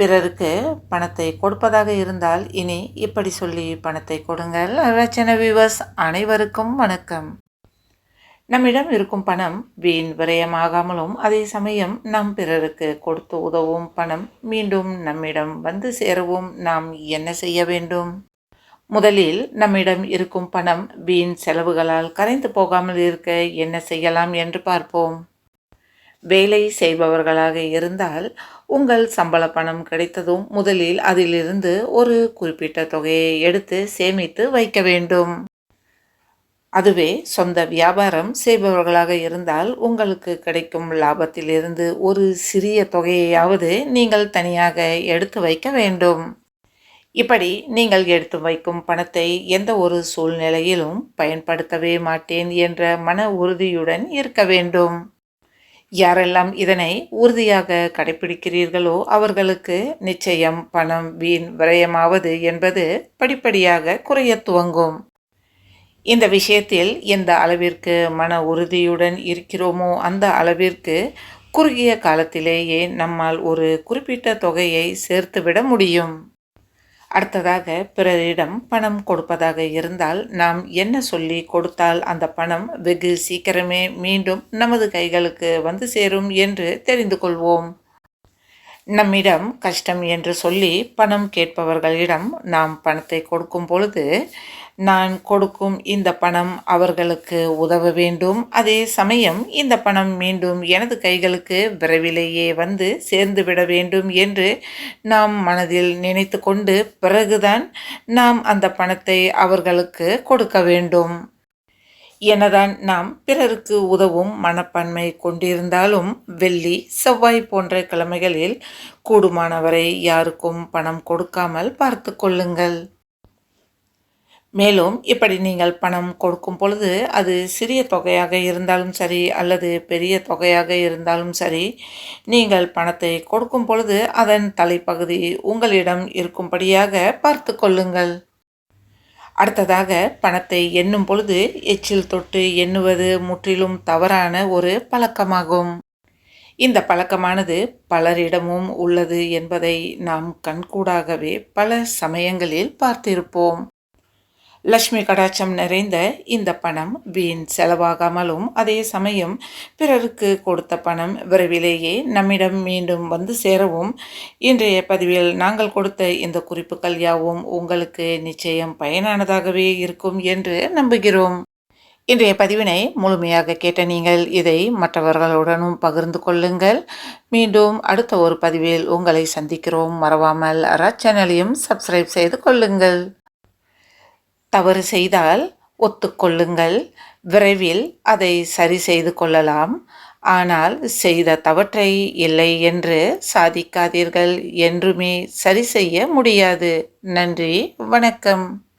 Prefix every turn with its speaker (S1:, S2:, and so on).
S1: பிறருக்கு பணத்தை கொடுப்பதாக இருந்தால் இனி இப்படி சொல்லி பணத்தை கொடுங்கள். ரச்சன விவஸ் அனைவருக்கும் வணக்கம். நம்மிடம் இருக்கும் பணம் வீண் விரயமாகாமலும் அதே சமயம் நம் பிறருக்கு கொடுத்து உதவும் பணம் மீண்டும் நம்மிடம் வந்து சேரவும் நாம் என்ன செய்ய வேண்டும்? முதலில் நம்மிடம் இருக்கும் பணம் வீண் செலவுகளால் கரைந்து போகாமல் இருக்க என்ன செய்யலாம் என்று பார்ப்போம். வேலை செய்பவர்களாக இருந்தால் உங்கள் சம்பள பணம் கிடைத்ததும் முதலில் அதிலிருந்து ஒரு குறிப்பிட்ட தொகையை எடுத்து சேமித்து வைக்க வேண்டும். அதுவே சொந்த வியாபாரம் செய்பவர்களாக இருந்தால் உங்களுக்கு கிடைக்கும் லாபத்திலிருந்து ஒரு சிறிய தொகையையாவது நீங்கள் தனியாக எடுத்து வைக்க வேண்டும். இப்படி நீங்கள் எடுத்து வைக்கும் பணத்தை எந்த ஒரு சூழ்நிலையிலும் பயன்படுத்தவே மாட்டேன் என்ற மன உறுதியுடன் இருக்க வேண்டும். யாரெல்லாம் இதனை உறுதியாக கடைபிடிக்கிறீர்களோ அவர்களுக்கு நிச்சயம் பணம் வீண் விரயமாவது என்பது படிப்படியாக குறைய துவங்கும். இந்த விஷயத்தில் எந்த அளவிற்கு மன உறுதியுடன் இருக்கிறோமோ அந்த அளவிற்கு குறுகிய காலத்திலேயே நம்மால் ஒரு குறிப்பிட்ட தொகையை சேர்த்துவிட முடியும். அடுத்ததாக பிறரிடம் பணம் கொடுப்பதாக இருந்தால் நாம் என்ன சொல்லி கொடுத்தால் அந்த பணம் வெகு சீக்கிரமே மீண்டும் நமது கைகளுக்கு வந்து சேரும் என்று தெரிந்து கொள்வோம். நம்மிடம் கஷ்டம் என்று சொல்லி பணம் கேட்பவர்களிடம் நாம் பணத்தை கொடுக்கும் பொழுது நான் கொடுக்கும் இந்த பணம் அவர்களுக்கு உதவ வேண்டும். அதே சமயம் இந்த பணம் மீண்டும் எனது கைகளுக்கு விரைவிலேயே வந்து சேர்ந்து விட வேண்டும் என்று நாம் மனதில் நினைத்து கொண்டு பிறகுதான் நாம் அந்த பணத்தை அவர்களுக்கு கொடுக்க வேண்டும். எனதான் நாம் பிறருக்கு உதவும் மனப்பான்மை கொண்டிருந்தாலும் வெள்ளி செவ்வாய் போன்ற கிழமைகளில் கூடுமானவரை யாருக்கும் பணம் கொடுக்காமல் பார்த்து கொள்ளுங்கள். மேலும் இப்படி நீங்கள் பணம் கொடுக்கும் பொழுது அது சிறிய தொகையாக இருந்தாலும் சரி அல்லது பெரிய தொகையாக இருந்தாலும் சரி நீங்கள் பணத்தை கொடுக்கும் பொழுது அதன் தலைப்பகுதி உங்களிடம் இருக்கும்படியாக பார்த்து கொள்ளுங்கள். அடுத்ததாக பணத்தை எண்ணும் பொழுது எச்சில் தொட்டு எண்ணுவது முற்றிலும் தவறான ஒரு பழக்கமாகும். இந்த பழக்கமானது பலரிடமும் உள்ளது என்பதை நாம் கண்கூடாகவே பல சமயங்களில் பார்த்திருப்போம். லக்ஷ்மி கடாட்சம் நிறைந்த இந்த பணம் வீண் செலவாகாமலும் அதே சமயம் பிறருக்கு கொடுத்த பணம் விரைவிலேயே நம்மிடம் மீண்டும் வந்து சேரவும். இன்றைய பதிவில் நாங்கள் கொடுத்த இந்த குறிப்புகள் யாவும் உங்களுக்கு நிச்சயம் பயனானதாகவே இருக்கும் என்று நம்புகிறோம். இன்றைய பதிவினை முழுமையாக கேட்ட நீங்கள் இதை மற்றவர்களுடனும் பகிர்ந்து கொள்ளுங்கள். மீண்டும் அடுத்த ஒரு பதிவில் உங்களை சந்திக்கிறோம். மறவாமல் சேனலையும் சப்ஸ்கிரைப் செய்து கொள்ளுங்கள். தவறு செய்தால் ஒத்துக்கொள்ளுங்கள். விரைவில் அதை சரி செய்து கொள்ளலாம். ஆனால் செய்த தவற்றை இல்லை என்று சாதிக்காதீர்கள். என்றுமே சரி செய்ய முடியாது. நன்றி. வணக்கம்.